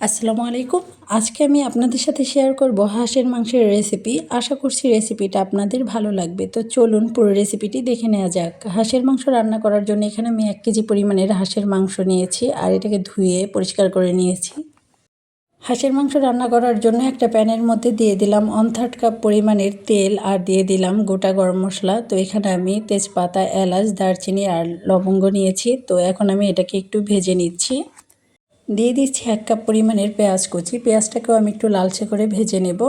আসসালামু আলাইকুম। আজকে আমি আপনাদের সাথে শেয়ার করব হাঁসের মাংসের রেসিপি আশা করছি রেসিপিটা আপনাদের ভালো লাগবে। তো চলুন পুরো রেসিপিটি দেখে নেওয়া যাক। হাঁসের মাংস রান্না করার জন্য এখানে আমি এক কেজি পরিমাণের হাঁসের মাংস নিয়েছি আর এটাকে ধুয়ে পরিষ্কার করে নিয়েছি। হাঁসের মাংস রান্না করার জন্য একটা প্যানের মধ্যে দিয়ে দিলাম ওয়ান থার্ড কাপ পরিমাণের তেল আর দিয়ে দিলাম গোটা গরম মশলা। তো এখানে আমি তেজপাতা, এলাচ, দারচিনি আর লবঙ্গ নিয়েছি। তো এখন আমি এটাকে একটু ভেজে নিচ্ছি। দিয়ে দিচ্ছি এক কাপ পরিমাণের পেঁয়াজ কুচি। পেঁয়াজটাকেও আমি একটু লালচে করে ভেজে নেব।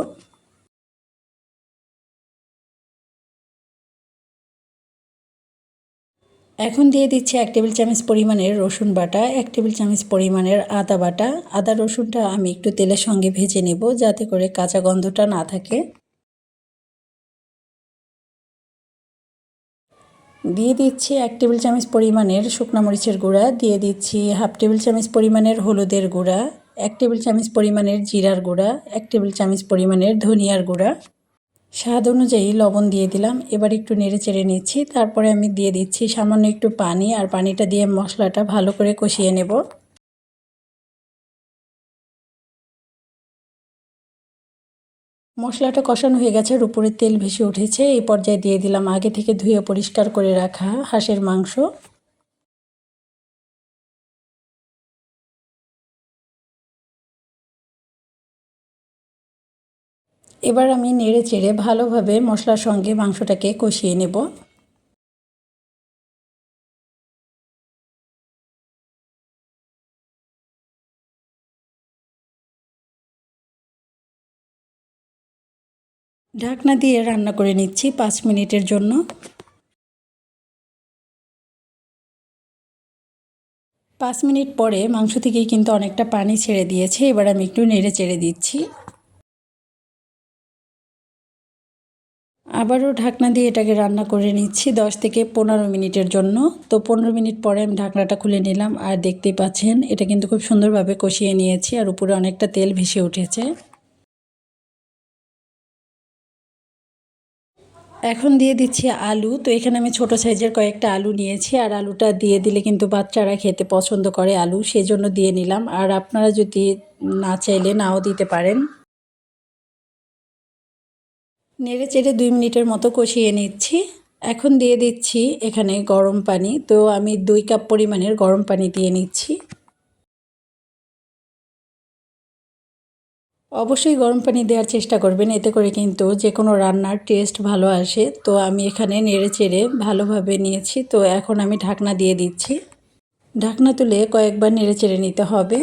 এখন দিয়ে দিচ্ছি এক টেবিল চামচ পরিমাণের রসুন বাটা, এক টেবিল চামচ পরিমাণের আদা বাটা। আদা রসুনটা আমি একটু তেলের সঙ্গে ভেজে নেব যাতে করে কাঁচা গন্ধটা না থাকে। দিয়ে দিচ্ছি এক টেবিল চামচ পরিমাণের শুকনো মরিচের গুঁড়া, দিয়ে দিচ্ছি হাফ টেবিল চামচ পরিমাণের হলুদের গুঁড়া, এক টেবিল চামচ পরিমাণের জিরার গুঁড়া, এক টেবিল চামচ পরিমাণের ধনিয়ার গুঁড়া। স্বাদ অনুযায়ী লবণ দিয়ে দিলাম, এবার একটু নেড়ে চেড়ে নিচ্ছি, তারপরে আমি দিয়ে দিচ্ছি সামান্য একটু পানি, আর পানিটা দিয়ে মশলাটা ভালো করে কষিয়ে নেব। মশলাটা কষানো হয়ে গেছে, আর উপরে তেল ভেসে উঠেছে। এই পর্যায়ে দিয়ে দিলাম আগে থেকে ধুয়ে পরিষ্কার করে রাখা হাঁসের মাংস। এবার আমি নেড়ে চেড়ে ভালোভাবে মশলার সঙ্গে মাংসটাকে কষিয়ে নেব। ঢাকনা দিয়ে রান্না করে নিচ্ছি পাঁচ মিনিটের জন্য। পাঁচ মিনিট পরে মাংস থেকেই কিন্তু অনেকটা পানি ছেড়ে দিয়েছে, এবার আমি একটু নেড়ে চেড়ে দিচ্ছি। আবারও ঢাকনা দিয়ে এটাকে রান্না করে নিচ্ছি দশ থেকে পনেরো মিনিটের জন্য। তো পনেরো মিনিট পরে আমি ঢাকনাটা খুলে নিলাম, আর দেখতেই পাচ্ছেন, এটা কিন্তু খুব সুন্দরভাবে কষিয়ে নিয়েছি, আর উপরে অনেকটা তেল ভেসে উঠেছে। এখন দিয়ে দিচ্ছি আলু। তো এখানে আমি ছোট সাইজের কয়েকটা আলু নিয়েছি। আর আলুটা দিয়ে দিলে কিন্তু বাচ্চারা খেতে পছন্দ করে আলু। সেজন্য দিয়ে নিলাম। আর আপনারা যদি না চাইলে নাও দিতে পারেন। নেড়ে চেড়ে দুই মিনিটের মতো কষিয়ে নিচ্ছি। এখন দিয়ে দিচ্ছি এখানে গরম পানি। তো আমি দুই কাপ পরিমাণের গরম পানি দিয়ে নিচ্ছি। অবশ্যই গরম পানি দেওয়ার চেষ্টা করবেন। এতে করে কিন্তু যে কোনো রান্নার টেস্ট ভালো আসে। তো আমি এখানে নেড়ে চেড়ে ভালোভাবে নিয়েছি। তো এখন আমি ঢাকনা দিয়ে দিচ্ছি। ঢাকনা তুলে কয়েকবার নেড়ে চেড়ে নিতে হবে।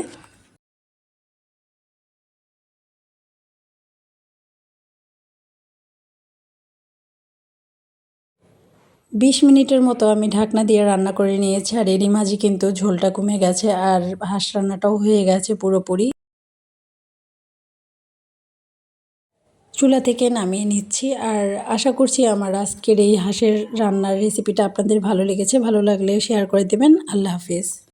বিশ মিনিটের মতো আমি ঢাকনা দিয়ে রান্না করে নিয়েছি। আর এরই মাঝে কিন্তু ঝোলটা কমে গেছে। আর হাঁস রান্নাটাও হয়ে গেছে পুরোপুরি। চুলা থেকে নামিয়ে নিচ্ছি। আর আশা করছি আমার আজকের এই হাঁসের রান্নার রেসিপিটা আপনাদের ভালো লেগেছে। ভালো লাগলে শেয়ার করে দেবেন। আল্লাহ হাফিজ।